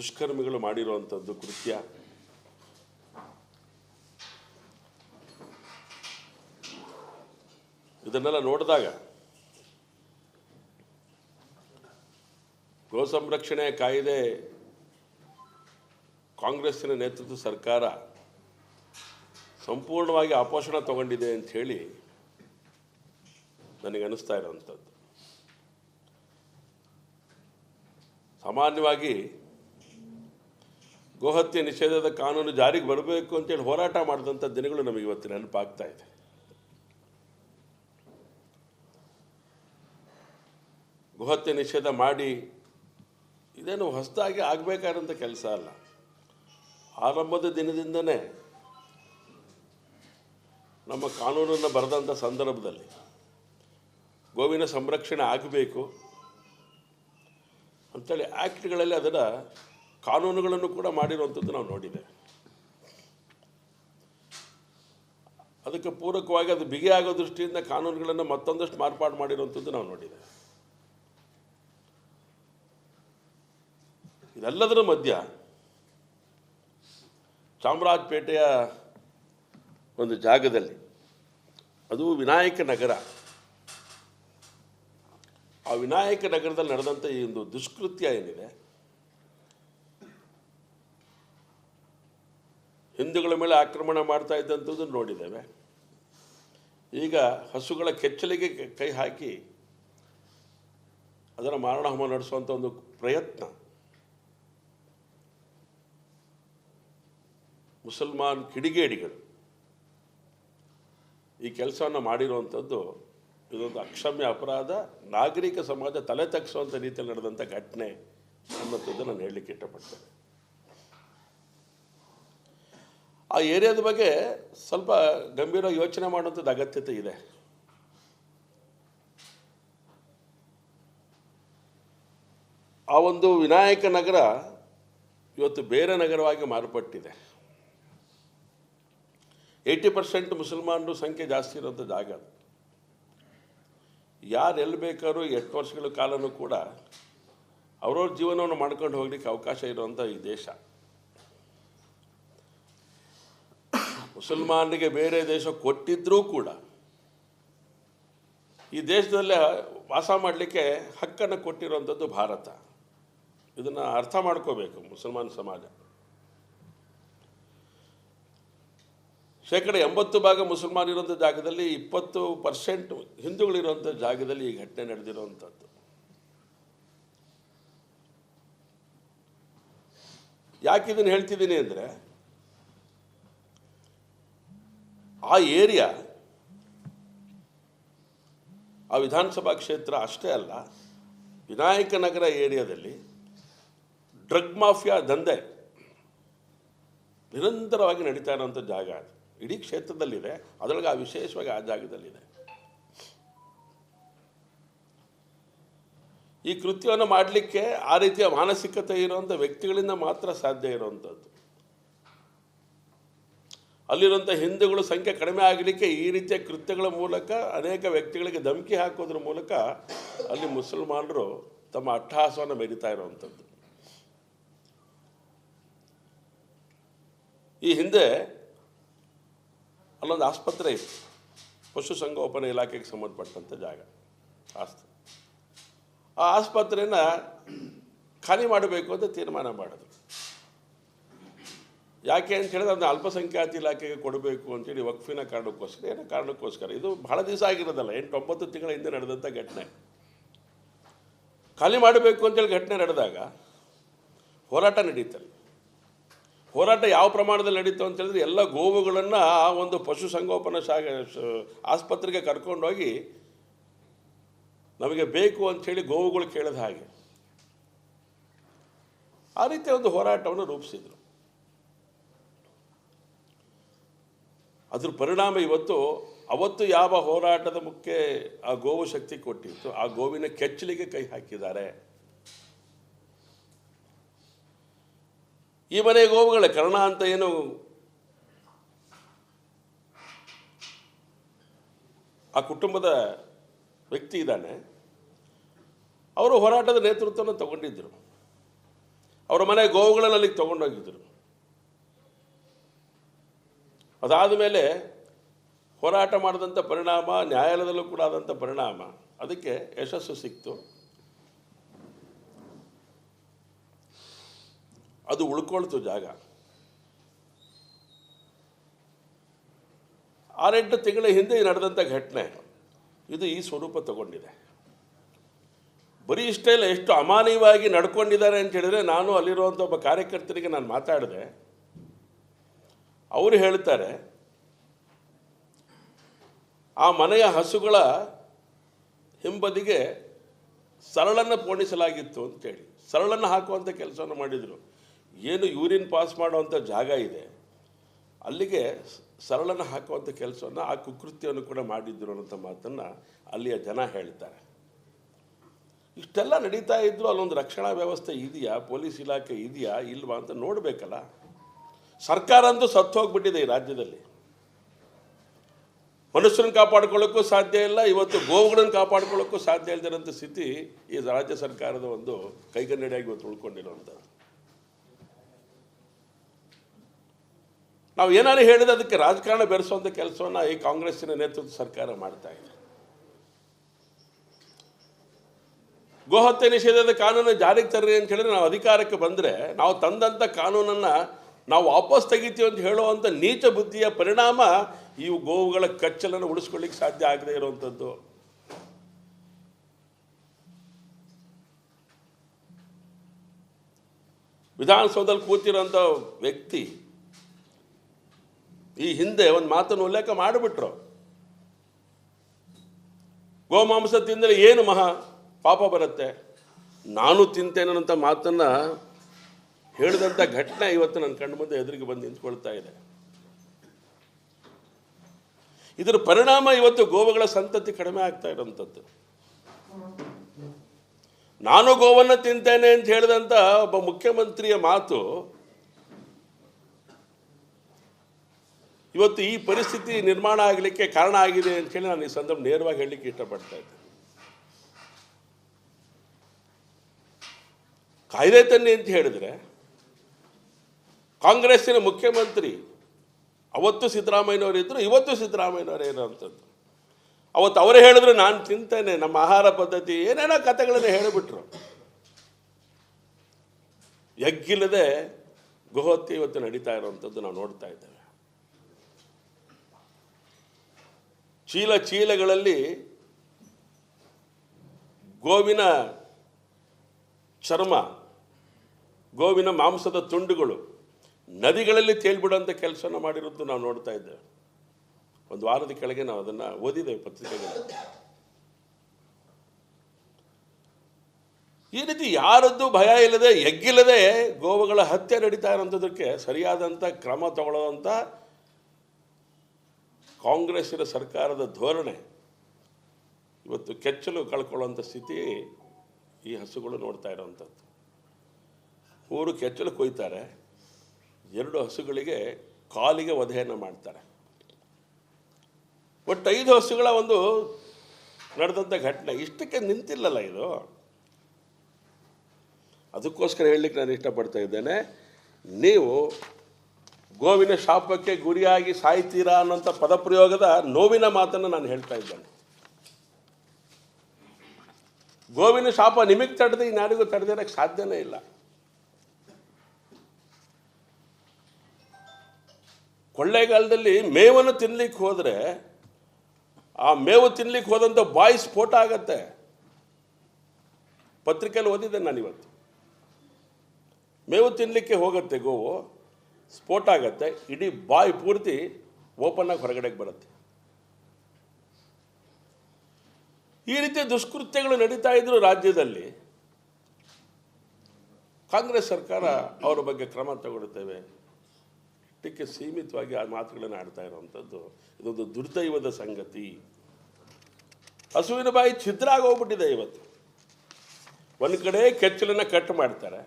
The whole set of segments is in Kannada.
ದುಷ್ಕರ್ಮಿಗಳು ಮಾಡಿರುವಂಥದ್ದು ಕೃತ್ಯ. ಇದನ್ನೆಲ್ಲ ನೋಡಿದಾಗ ಗೋ ಸಂರಕ್ಷಣೆ ಕಾಯ್ದೆ ಕಾಂಗ್ರೆಸ್ಸಿನ ನೇತೃತ್ವ ಸರ್ಕಾರ ಸಂಪೂರ್ಣವಾಗಿ ಅಪೋಷಣ ತಗೊಂಡಿದೆ ಅಂತ ಹೇಳಿ ನನಗೆ ಅನಿಸ್ತಾ ಇರೋವಂಥದ್ದು. ಸಾಮಾನ್ಯವಾಗಿ ಗೋಹತ್ಯೆ ನಿಷೇಧದ ಕಾನೂನು ಜಾರಿಗೆ ಬರಬೇಕು ಅಂತೇಳಿ ಹೋರಾಟ ಮಾಡಿದಂಥ ದಿನಗಳು ನಮಗೆ ಇವತ್ತು ನೆನಪಾಗ್ತಾ ಇದೆ. ಗೋಹತ್ಯೆ ನಿಷೇಧ ಮಾಡಿ ಇದೇನು ಹೊಸದಾಗಿ ಆಗಬೇಕಾದಂಥ ಕೆಲಸ ಅಲ್ಲ. ಆರಂಭದ ದಿನದಿಂದನೇ ನಮ್ಮ ಕಾನೂನನ್ನು ಬರೆದಂಥ ಸಂದರ್ಭದಲ್ಲಿ ಗೋವಿನ ಸಂರಕ್ಷಣೆ ಆಗಬೇಕು ಅಂಥೇಳಿ ಆ್ಯಕ್ಟ್ಗಳಲ್ಲಿ ಅದರ ಕಾನೂನುಗಳನ್ನು ಕೂಡ ಮಾಡಿರುವಂಥದ್ದು ನಾವು ನೋಡಿದೆ ಅದಕ್ಕೆ ಪೂರಕವಾಗಿ ಅದು ಬಿಗಿ ದೃಷ್ಟಿಯಿಂದ ಕಾನೂನುಗಳನ್ನು ಮತ್ತೊಂದಷ್ಟು ಮಾರ್ಪಾಡು ಮಾಡಿರುವಂಥದ್ದು ನಾವು ನೋಡಿದೆ ಇದೆಲ್ಲದರ ಮಧ್ಯ ಚಾಮರಾಜಪೇಟೆಯ ಒಂದು ಜಾಗದಲ್ಲಿ ಅದು ವಿನಾಯಕ ನಗರ. ಆ ವಿನಾಯಕ ನಗರದಲ್ಲಿ ನಡೆದಂಥ ಈ ಒಂದು ದುಷ್ಕೃತ್ಯ ಏನಿದೆ ಹಿಂದೂಗಳ ಮೇಲೆ ಆಕ್ರಮಣ ಮಾಡ್ತಾ ಇದ್ದಂಥದ್ದು ನೋಡಿದ್ದೇವೆ. ಈಗ ಹಸುಗಳ ಕೆಚ್ಚಲಿಗೆ ಕೈ ಹಾಕಿ ಅದರ ಮಾರಣಹೋಮ ನಡೆಸುವಂಥ ಒಂದು ಪ್ರಯತ್ನ. ಮುಸಲ್ಮಾನ್ ಕಿಡಿಗೇಡಿಗಳು ಈ ಕೆಲಸವನ್ನು ಮಾಡಿರುವಂಥದ್ದು ಇದೊಂದು ಅಕ್ಷಮ್ಯ ಅಪರಾಧ. ನಾಗರಿಕ ಸಮಾಜ ತಲೆ ತಗ್ಸುವಂಥ ರೀತಿಯಲ್ಲಿ ನಡೆದಂಥ ಘಟನೆ ಅನ್ನೋಂಥದ್ದು ನಾನು ಹೇಳಲಿಕ್ಕೆ ಇಷ್ಟಪಡ್ತೇನೆ. ಆ ಏರಿಯಾದ ಬಗ್ಗೆ ಸ್ವಲ್ಪ ಗಂಭೀರ ಯೋಚನೆ ಮಾಡುವಂಥದ್ದು ಅಗತ್ಯತೆ ಇದೆ. ಆ ಒಂದು ವಿನಾಯಕ ನಗರ ಇವತ್ತು ಬೇರೆ ನಗರವಾಗಿ ಮಾರ್ಪಟ್ಟಿದೆ. ಏಯ್ಟಿ ಪರ್ಸೆಂಟ್ ಮುಸಲ್ಮಾನರು ಸಂಖ್ಯೆ ಜಾಸ್ತಿ ಇರೋಂಥ ಜಾಗ ಯಾರು ಎಲ್ಲಿ ಬೇಕಾದ್ರೂ ಎಷ್ಟು ವರ್ಷಗಳ ಕಾಲನೂ ಕೂಡ ಅವ್ರವ್ರ ಜೀವನವನ್ನು ಮಾಡ್ಕೊಂಡು ಹೋಗ್ಲಿಕ್ಕೆ ಅವಕಾಶ ಇರುವಂಥ ಈ ದೇಶ. ಮುಸಲ್ಮಾನರಿಗೆ ಬೇರೆ ದೇಶ ಕೊಟ್ಟಿದ್ರೂ ಕೂಡ ಈ ದೇಶದಲ್ಲೇ ವಾಸ ಮಾಡಲಿಕ್ಕೆ ಹಕ್ಕನ್ನು ಕೊಟ್ಟಿರುವಂಥದ್ದು ಭಾರತ. ಇದನ್ನು ಅರ್ಥ ಮಾಡ್ಕೋಬೇಕು ಮುಸಲ್ಮಾನ್ ಸಮಾಜ. ಶೇಕಡ ಎಂಬತ್ತು ಭಾಗ ಮುಸಲ್ಮಾನ್ ಇರುವಂಥ ಜಾಗದಲ್ಲಿ ಇಪ್ಪತ್ತು ಪರ್ಸೆಂಟ್ ಹಿಂದೂಗಳಿರುವಂಥ ಜಾಗದಲ್ಲಿ ಈ ಘಟನೆ ನಡೆದಿರುವಂಥದ್ದು. ಯಾಕೆ ಇದನ್ನು ಹೇಳ್ತಿದ್ದೀನಿ ಅಂದರೆ ಆ ಏರಿಯಾ, ಆ ವಿಧಾನಸಭಾ ಕ್ಷೇತ್ರ ಅಷ್ಟೇ ಅಲ್ಲ, ವಿನಾಯಕ ನಗರ ಏರಿಯಾದಲ್ಲಿ ಡ್ರಗ್ ಮಾಫಿಯಾ ದಂಧೆ ನಿರಂತರವಾಗಿ ನಡೀತಾ ಇರೋಂಥ ಜಾಗ ಅದು. ಇಡೀ ಕ್ಷೇತ್ರದಲ್ಲಿದೆ, ಅದರೊಳಗೆ ಆ ವಿಶೇಷವಾಗಿ ಆ ಜಾಗದಲ್ಲಿದೆ. ಈ ಕೃತ್ಯವನ್ನು ಮಾಡಲಿಕ್ಕೆ ಆ ರೀತಿಯ ಮಾನಸಿಕತೆ ಇರುವಂಥ ವ್ಯಕ್ತಿಗಳಿಂದ ಮಾತ್ರ ಸಾಧ್ಯ ಇರುವಂಥದ್ದು ಅಲ್ಲಿರುವಂಥ ಹಿಂದೂಗಳ ಸಂಖ್ಯೆ ಕಡಿಮೆ ಆಗಲಿಕ್ಕೆ ಈ ರೀತಿಯ ಕೃತ್ಯಗಳ ಮೂಲಕ ಅನೇಕ ವ್ಯಕ್ತಿಗಳಿಗೆ ಧಮಕಿ ಹಾಕೋದ್ರ ಮೂಲಕ ಅಲ್ಲಿ ಮುಸಲ್ಮಾನರು ತಮ್ಮ ಅಟ್ಟಹಾಸವನ್ನು ಮೆರಿತಾ ಇರುವಂಥದ್ದು. ಈ ಹಿಂದೆ ಅಲ್ಲೊಂದು ಆಸ್ಪತ್ರೆ ಇತ್ತು. ಪಶುಸಂಗೋಪನೆ ಇಲಾಖೆಗೆ ಸಂಬಂಧಪಟ್ಟಂಥ ಜಾಗ ಆಸ್ತಿ ಆ ಆಸ್ಪತ್ರೆನ ಖಾಲಿ ಮಾಡಬೇಕು ಅಂತ ತೀರ್ಮಾನ ಮಾಡಿದ್ರು. ಯಾಕೆ ಅಂತ ಹೇಳಿದ್ರೆ ಅದನ್ನ ಅಲ್ಪಸಂಖ್ಯಾತ ಇಲಾಖೆಗೆ ಕೊಡಬೇಕು ಅಂತೇಳಿ ವಕ್ಫಿನ ಕಾರಣಕ್ಕೋಸ್ಕರ, ಏನೋ ಕಾರಣಕ್ಕೋಸ್ಕರ. ಇದು ಬಹಳ ದಿವಸ ಆಗಿರೋದಲ್ಲ ಎಂಟು ಒಂಬತ್ತು ತಿಂಗಳ ಹಿಂದೆ ನಡೆದಂಥ ಘಟನೆ. ಖಾಲಿ ಮಾಡಬೇಕು ಅಂತೇಳಿ ಘಟನೆ ನಡೆದಾಗ ಹೋರಾಟ ನಡೀತಲ್ಲ ಹೋರಾಟ ಯಾವ ಪ್ರಮಾಣದಲ್ಲಿ ನಡೀತು ಅಂತ ಹೇಳಿದ್ರೆ ಎಲ್ಲ ಗೋವುಗಳನ್ನು ಒಂದು ಪಶುಸಂಗೋಪನಾ ಶ- ಆಸ್ಪತ್ರೆಗೆ ಕರ್ಕೊಂಡೋಗಿ ನಮಗೆ ಬೇಕು ಅಂಥೇಳಿ ಗೋವುಗಳು ಕೇಳಿದ ಹಾಗೆ ಆ ರೀತಿಯ ಒಂದು ಹೋರಾಟವನ್ನು ರೂಪಿಸಿದರು. ಅದ್ರ ಪರಿಣಾಮ ಇವತ್ತು, ಅವತ್ತು ಯಾವ ಹೋರಾಟದ ಮುಖ್ಯ ಆ ಗೋವು ಶಕ್ತಿ ಕೊಟ್ಟಿತ್ತು, ಆ ಗೋವಿನ ಕೆಚ್ಚಲಿಗೆ ಕೈ ಹಾಕಿದ್ದಾರೆ. ಈ ಮನೆ ಗೋವುಗಳ ಕರ್ಣ ಅಂತ ಏನು? ಆ ಕುಟುಂಬದ ವ್ಯಕ್ತಿ ಇದ್ದಾನೆ. ಅವರು ಹೋರಾಟದ ನೇತೃತ್ವವನ್ನು ತಗೊಂಡಿದ್ದರು ಅವರ ಮನೆ ಗೋವುಗಳನ್ನು ಅಲ್ಲಿಗೆ ತೊಗೊಂಡೋಗಿದ್ರು. ಅದಾದ ಮೇಲೆ ಹೋರಾಟ ಮಾಡಿದಂಥ ಪರಿಣಾಮ, ನ್ಯಾಯಾಲಯದಲ್ಲೂ ಕೂಡ ಆದಂಥ ಪರಿಣಾಮ, ಅದಕ್ಕೆ ಯಶಸ್ಸು ಸಿಕ್ತು. ಅದು ಉಳ್ಕೊಳ್ತು ಜಾಗ. ಆರೆಂಟು ತಿಂಗಳ ಹಿಂದೆ ನಡೆದಂಥ ಘಟನೆ, ಇದು ಈ ಸ್ವರೂಪ ತಗೊಂಡಿದೆ. ಬರೀ ಇಷ್ಟೇ ಇಲ್ಲ, ಎಷ್ಟು ಅಮಾನೀಯವಾಗಿ ನಡ್ಕೊಂಡಿದ್ದಾರೆ ಅಂತ ಹೇಳಿದರೆ ನಾನು ಅಲ್ಲಿರುವಂಥ ಒಬ್ಬ ಕಾರ್ಯಕರ್ತರಿಗೆ ನಾನು ಮಾತಾಡಿದೆ. ಅವರು ಹೇಳ್ತಾರೆ ಆ ಮನೆಯ ಹಸುಗಳ ಹಿಂಬದಿಗೆ ಸರಳನ್ನು ಪೋಣಿಸಲಾಗಿತ್ತು ಅಂತೇಳಿ. ಸರಳನ್ನು ಹಾಕುವಂಥ ಕೆಲಸವನ್ನು ಮಾಡಿದರು. ಏನು ಯೂರಿನ್ ಪಾಸ್ ಮಾಡುವಂಥ ಜಾಗ ಇದೆ. ಅಲ್ಲಿಗೆ ಸರಳನ್ನು ಹಾಕುವಂಥ ಕೆಲಸವನ್ನು ಆ ಕುಕೃತ್ಯವನ್ನು ಕೂಡ ಮಾಡಿದ್ರು ಅನ್ನೋಂಥ ಮಾತನ್ನು ಅಲ್ಲಿಯ ಜನ ಹೇಳ್ತಾರೆ. ಇಷ್ಟೆಲ್ಲ ನಡೀತಾ ಇದ್ದರೂ ಅಲ್ಲೊಂದು ರಕ್ಷಣಾ ವ್ಯವಸ್ಥೆ ಇದೆಯಾ? ಪೊಲೀಸ್ ಇಲಾಖೆ ಇದೆಯಾ? ಇಲ್ವಾ ಅಂತ ನೋಡಬೇಕಲ್ಲ. ಸರ್ಕಾರ ಅಂತೂ ಸತ್ತು ಹೋಗ್ಬಿಟ್ಟಿದೆ ಈ ರಾಜ್ಯದಲ್ಲಿ. ಮನುಷ್ಯರನ್ನು ಕಾಪಾಡ್ಕೊಳ್ಳೋಕ್ಕೂ ಸಾಧ್ಯ ಇಲ್ಲ, ಇವತ್ತು ಗೋವುಗಳನ್ನು ಕಾಪಾಡ್ಕೊಳ್ಳೋಕ್ಕೂ ಸಾಧ್ಯ ಇಲ್ಲದಿರೋಂಥ ಸ್ಥಿತಿ ಈ ರಾಜ್ಯ ಸರ್ಕಾರದ ಒಂದು ಕೈಗನ್ನಡಿಯಾಗಿ ಇವತ್ತು ಉಳ್ಕೊಂಡಿರುವಂಥದ್ದು. ನಾವು ಏನಾದ್ರು ಹೇಳಿದ್ರೆ ಅದಕ್ಕೆ ರಾಜಕಾರಣ ಬೆರೆಸುವಂಥ ಕೆಲಸವನ್ನು ಈ ಕಾಂಗ್ರೆಸ್ಸಿನ ನೇತೃತ್ವ ಸರ್ಕಾರ ಮಾಡ್ತಾ ಇದೆ. ಗೋಹತ್ಯೆ ನಿಷೇಧದ ಕಾನೂನು ಜಾರಿಗೆ ತರ್ರಿ ಅಂತ ಹೇಳಿದ್ರೆ ನಾವು ಅಧಿಕಾರಕ್ಕೆ ಬಂದರೆ ನಾವು ತಂದಂಥ ಕಾನೂನನ್ನು ನಾವು ವಾಪಸ್ ತೆಗಿತೀವಿ ಅಂತ ಹೇಳುವಂಥ ನೀಚ ಬುದ್ಧಿಯ ಪರಿಣಾಮ ಈ ಗೋವುಗಳ ಕಚ್ಚಲನ್ನು ಉಳಿಸ್ಕೊಳ್ಳಿಕ್ಕೆ ಸಾಧ್ಯ ಆಗದೆ ಇರುವಂಥದ್ದು ವಿಧಾನಸೌಧದಲ್ಲಿ ಕೂತಿರೋಂಥ ವ್ಯಕ್ತಿ ಈ ಹಿಂದೆ ಒಂದು ಮಾತನ್ನು ಉಲ್ಲೇಖ ಮಾಡಿಬಿಟ್ರು. ಗೋಮಾಂಸ ತಿಂದರೆ ಏನು ಮಹಾ ಪಾಪ ಬರುತ್ತೆ? ನಾನು ತಿಂತೇನೆ ಅಂತ ಮಾತನ್ನು ಹೇಳಿದಂಥ ಘಟನೆ ಇವತ್ತು ನನ್ನ ಕಣ್ಣು ಮುಂದೆ ಎದುರಿಗೆ ಬಂದು ನಿಂತ್ಕೊಳ್ತಾ ಇದೆ. ಇದರ ಪರಿಣಾಮ ಇವತ್ತು ಗೋವುಗಳ ಸಂತತಿ ಕಡಿಮೆ ಆಗ್ತಾ ಇರೋಂಥದ್ದು ನಾನು ಗೋವನ್ನು ತಿಂತೇನೆ ಅಂತ ಹೇಳಿದಂಥ ಒಬ್ಬ ಮುಖ್ಯಮಂತ್ರಿಯ ಮಾತು ಇವತ್ತು ಈ ಪರಿಸ್ಥಿತಿ ನಿರ್ಮಾಣ ಆಗಲಿಕ್ಕೆ ಕಾರಣ ಆಗಿದೆ ಅಂತ ಹೇಳಿ ನಾನು ಈ ಸಂದರ್ಭ ನೇರವಾಗಿ ಹೇಳಲಿಕ್ಕೆ ಇಷ್ಟಪಡ್ತಾ ಇದ್ದೆ. ಕಾಯ್ದೆ ತನ್ನಿ ಅಂತ ಹೇಳಿದ್ರೆ ಕಾಂಗ್ರೆಸ್ಸಿನ ಮುಖ್ಯಮಂತ್ರಿ, ಅವತ್ತು ಸಿದ್ದರಾಮಯ್ಯನವರು ಇದ್ದರು ಇವತ್ತು ಸಿದ್ದರಾಮಯ್ಯನವರೇ ಅವತ್ತು ಅವರೇ ಹೇಳಿದ್ರು, ನಾನು ತಿಂತೇನೆ, ನಮ್ಮ ಆಹಾರ ಪದ್ಧತಿ, ಏನೇನೋ ಕಥೆಗಳನ್ನು ಹೇಳಿಬಿಟ್ರು. ಎಗ್ಗಿಲ್ಲದೆ ಗುಹತ್ಯೆ ಇವತ್ತು ನಡೀತಾ ಇರುವಂಥದ್ದು ನಾವು ನೋಡ್ತಾ ಇದ್ದೇವೆ. ಚೀಲ ಚೀಲಗಳಲ್ಲಿ ಗೋವಿನ ಚರ್ಮ, ಗೋವಿನ ಮಾಂಸದ ತುಂಡುಗಳು ನದಿಗಳಲ್ಲಿ ತೇಲ್ಬಿಡುವಂಥ ಕೆಲಸನ ಮಾಡಿರೋದು ನಾವು ನೋಡ್ತಾ ಇದ್ದೇವೆ. ಒಂದು ವಾರದ ಕೆಳಗೆ ನಾವು ಅದನ್ನು ಓದಿದ್ದೇವೆ ಪತ್ರಿಕೆಗಳು ಈ ರೀತಿ ಯಾರದ್ದು ಭಯ ಇಲ್ಲದೆ, ಎಗ್ಗಿಲ್ಲದೆ ಗೋವುಗಳ ಹತ್ಯೆ ನಡೀತಾ ಇರೋಂಥದ್ದಕ್ಕೆ ಸರಿಯಾದಂಥ ಕ್ರಮ ತಗೊಳ್ಳೋವಂಥ ಕಾಂಗ್ರೆಸ್ಸಿನ ಸರ್ಕಾರದ ಧೋರಣೆ, ಇವತ್ತು ಕೆಚ್ಚಲು ಕಳ್ಕೊಳ್ಳೋಂಥ ಸ್ಥಿತಿ ಈ ಹಸುಗಳು ನೋಡ್ತಾ ಇರೋವಂಥದ್ದು ಊರು ಕೆಚ್ಚಲು ಕೊಯ್ತಾರೆ. ಎರಡು ಹಸುಗಳಿಗೆ ಕಾಲಿಗೆ ವಧೆಯನ್ನು ಮಾಡ್ತಾರೆ. ಒಟ್ಟು ಐದು ಹಸುಗಳ ಒಂದು ನಡೆದಂಥ ಘಟನೆ. ಇಷ್ಟಕ್ಕೆ ನಿಂತಿಲ್ಲಲ್ಲ ಇದು. ಅದಕ್ಕೋಸ್ಕರ ಹೇಳಲಿಕ್ಕೆ ನಾನು ಇಷ್ಟಪಡ್ತಾ ಇದ್ದೇನೆ, ನೀವು ಗೋವಿನ ಶಾಪಕ್ಕೆ ಗುರಿಯಾಗಿ ಸಾಯ್ತೀರಾ ಅನ್ನೋಂಥ ಪದಪ್ರಯೋಗದ ನೋವಿನ ಮಾತನ್ನು ನಾನು ಹೇಳ್ತಾ ಇದ್ದೇನೆ. ಗೋವಿನ ಶಾಪ ನಿಮಗೆ ತಡೆದು ಇನ್ಯಾರಿಗೂ ತಡೆದಿರೋಕ್ಕೆ ಸಾಧ್ಯನೇ ಇಲ್ಲ. ಕೊಳ್ಳೇಗಾಲದಲ್ಲಿ ಮೇವನ್ನು ತಿನ್ಲಿಕ್ಕೆ ಹೋದರೆ ಆ ಮೇವು ತಿನ್ಲಿಕ್ಕೆ ಹೋದಂಥ ಬಾಯಿ ಸ್ಫೋಟ ಆಗತ್ತೆ. ಪತ್ರಿಕೆಯಲ್ಲಿ ಓದಿದ್ದೆ ನಾನು ಇವತ್ತು. ಮೇವು ತಿನ್ನಲಿಕ್ಕೆ ಹೋಗುತ್ತೆ ಗೋವು, ಸ್ಫೋಟ ಆಗತ್ತೆ, ಇಡೀ ಬಾಯಿ ಪೂರ್ತಿ ಓಪನ್ ಆಗಿ ಹೊರಗಡೆಗೆ ಬರುತ್ತೆ. ಈ ರೀತಿಯ ದುಷ್ಕೃತ್ಯಗಳು ನಡೀತಾ ಇದ್ರು ರಾಜ್ಯದಲ್ಲಿ. ಕಾಂಗ್ರೆಸ್ ಸರ್ಕಾರ ಅವರ ಬಗ್ಗೆ ಕ್ರಮ ತಗೊಳ್ತೇವೆ ಇಷ್ಟಕ್ಕೆ ಸೀಮಿತವಾಗಿ ಆ ಮಾತುಗಳನ್ನು ಆಡ್ತಾ ಇರುವಂಥದ್ದು, ಇದೊಂದು ದುರ್ದೈವದ ಸಂಗತಿ. ಹಸುವಿನ ಬಾಯಿ ಛಿದ್ರ ಆಗೋಗ್ಬಿಟ್ಟಿದೆ ಇವತ್ತು. ಒಂದು ಕಡೆ ಕೆಚ್ಚಲನ್ನು ಕಟ್ ಮಾಡ್ತಾರೆ,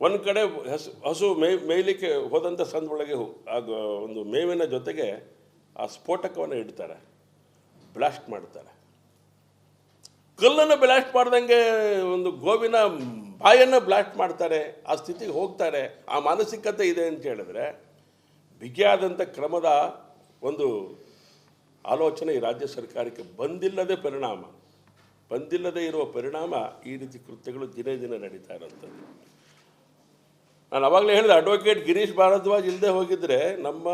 ಒಂದು ಕಡೆ ಹಸು ಹಸು ಮೇ, ಮೇಯ್ಲಿಕ್ಕೆ ಹೋದಂಥ ಸಂದೊಳಗೆ ಒಂದು ಮೇವಿನ ಜೊತೆಗೆ ಆ ಸ್ಫೋಟಕವನ್ನು ಇಡ್ತಾರೆ, ಬ್ಲಾಸ್ಟ್ ಮಾಡ್ತಾರೆ. ಕಲ್ಲನ್ನು ಬ್ಲಾಸ್ಟ್ ಮಾಡ್ದಂಗೆ ಒಂದು ಗೋವಿನ ಬಾಯನ್ನು ಬ್ಲಾಸ್ಟ್ ಮಾಡ್ತಾರೆ, ಆ ಸ್ಥಿತಿಗೆ ಹೋಗ್ತಾರೆ, ಆ ಮಾನಸಿಕತೆ ಇದೆ ಅಂತ ಹೇಳಿದ್ರೆ ಬಿಗಿಯಾದಂಥ ಕ್ರಮದ ಒಂದು ಆಲೋಚನೆ ಈ ರಾಜ್ಯ ಸರ್ಕಾರಕ್ಕೆ ಬಂದಿಲ್ಲದೆ ಪರಿಣಾಮ. ಬಂದಿಲ್ಲದೆ ಇರುವ ಪರಿಣಾಮ ಈ ರೀತಿ ಕೃತ್ಯಗಳು ದಿನೇ ದಿನ ನಡೀತಾ ಇರೋಂಥದ್ದು ನಾನು ಅವಾಗಲೇ ಹೇಳಿದೆ ಅಡ್ವೊಕೇಟ್ ಗಿರೀಶ್ ಭಾರದ್ವಾಜ್ ಇಲ್ಲದೆ ಹೋಗಿದ್ದರೆ ನಮ್ಮ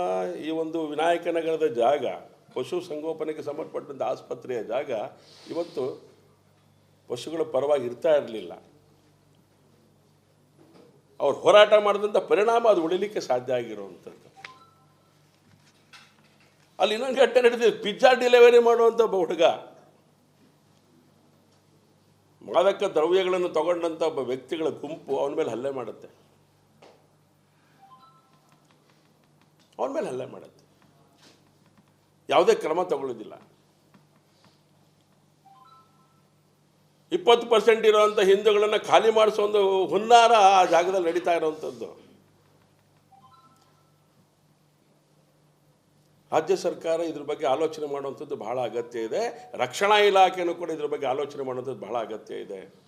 ಈ ಒಂದು ವಿನಾಯಕ ನಗರದ ಜಾಗ, ಪಶು ಸಂಗೋಪನೆಗೆ ಸಂಬಂಧಪಟ್ಟಂಥ ಆಸ್ಪತ್ರೆಯ ಜಾಗ ಇವತ್ತು ಪಶುಗಳ ಪರವಾಗಿ ಇರ್ತಾ ಇರಲಿಲ್ಲ. ಅವ್ರು ಹೋರಾಟ ಮಾಡಿದಂಥ ಪರಿಣಾಮ ಅದು ಉಳಿಲಿಕ್ಕೆ ಸಾಧ್ಯ ಆಗಿರುವಂಥದ್ದು. ಅಲ್ಲಿ ಇನ್ನೊಂದು ಘಟನೆ ನಡೀತಿದೆ ಪಿಜ್ಜಾ ಡೆಲಿವರಿ ಮಾಡುವಂಥ ಒಬ್ಬ ಹುಡುಗ. ಮಾದಕ ದ್ರವ್ಯಗಳನ್ನು ತಗೊಂಡಂಥ ಒಬ್ಬ ವ್ಯಕ್ತಿಗಳ ಗುಂಪು ಅವನ ಮೇಲೆ ಹಲ್ಲೆ ಮಾಡುತ್ತೆ. ಅವನ ಮೇಲೆ ಹಲ್ಲೆ ಮಾಡುತ್ತೆ. ಯಾವುದೇ ಕ್ರಮ ತಗೊಳ್ಳೋದಿಲ್ಲ. ಇಪ್ಪತ್ತು ಪರ್ಸೆಂಟ್ ಇರುವಂಥ ಹಿಂದೂಗಳನ್ನು ಖಾಲಿ ಮಾಡಿಸೋ ಒಂದು ಹುನ್ನಾರ ಆ ಜಾಗದಲ್ಲಿ ನಡೀತಾ ಇರುವಂಥದ್ದು ರಾಜ್ಯ ಸರ್ಕಾರ ಇದ್ರ ಬಗ್ಗೆ ಆಲೋಚನೆ ಮಾಡುವಂಥದ್ದು ಬಹಳ ಅಗತ್ಯ ಇದೆ. ರಕ್ಷಣಾ ಇಲಾಖೆಯೂ ಕೂಡ ಇದ್ರ ಬಗ್ಗೆ ಆಲೋಚನೆ ಮಾಡುವಂಥದ್ದು ಬಹಳ ಅಗತ್ಯ ಇದೆ.